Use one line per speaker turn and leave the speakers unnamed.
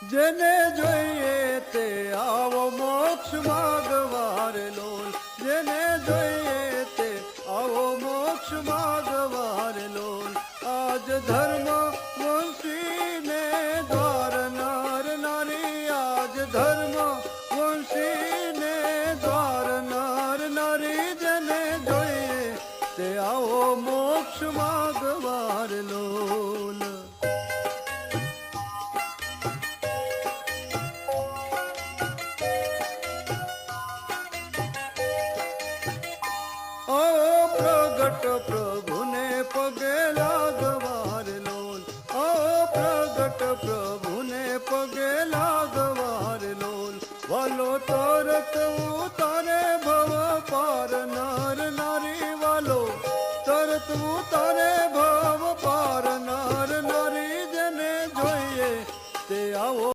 જેને જોઈએ તે આવો મોક્ષ માગવાર લોલ. જેને જોઈએ તે આવો મોક્ષ માગવાર લોલ. આજ ધર્મ વંશીને દ્વાર નાર નારી આજ ધર્મ વંશીને દ્વાર નાર નારી, જેને જોઈએ તે આવો મોક્ષ માગવાર લોલ. ઓ પ્રગટ પ્રભુને પગે લાગવાર લોલ. ઓ પ્રગટ પ્રભુને પગે લાગવાર લોલ. વાલો તરત ઉતારે ભવ પાર નર નારી વાલો. તરત ઉતારે ભવ પાર નર નારી જેને જોઈએ. તે આવો